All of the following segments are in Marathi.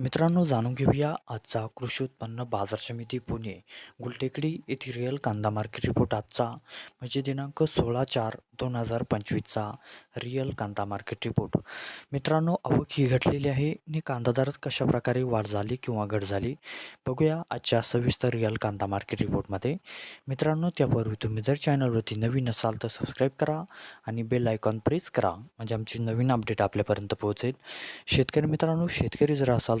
मित्रांनो जाणून घेऊया आजचा कृषी उत्पन्न बाजार समिती पुणे. गुलटेकडी येथील रिअल कांदा मार्केट रिपोर्ट आजचा. म्हणजे दिनांक सोळा चार दोन हजार पंचवीसचा रिअल कांदा मार्केट रिपोर्ट मित्रांनो आवक ही घटलेली आहे आणि कांदा दरात कशा प्रकारे वाढ झाली किंवा घट झाली बघूया आजच्या सविस्तर रिअल कांदा मार्केट रिपोर्टमध्ये मित्रांनो त्यापूर्वी तुम्ही जर चॅनलवरती नवीन असाल तर सबस्क्राईब करा आणि बेल आयकॉन प्रेस करा. म्हणजे आमची नवीन अपडेट आपल्यापर्यंत पोहोचेल. शेतकरी मित्रांनो शेतकरी जर असाल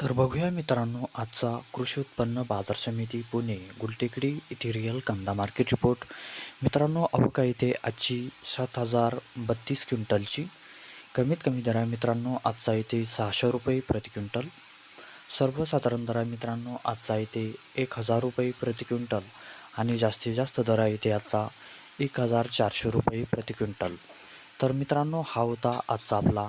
तर बघूया मित्रांनो आजचा कृषी उत्पन्न बाजार समिती पुणे गुलटेकडी इथे रिअल कांदा मार्केट रिपोर्ट मित्रांनो अवका इथे आजची सात हजार बत्तीस क्विंटलची. कमीत कमी दर आहे मित्रांनो आजचा येते सहाशे रुपये प्रति क्विंटल. सर्वसाधारण दर आहे मित्रांनो आजचा येते एक हजार रुपये प्रति क्विंटल आणि जास्तीत जास्त दर आहे इथे आजचा एक हजार चारशे रुपये प्रति क्विंटल. तर मित्रांनो हा होता आजचा आपला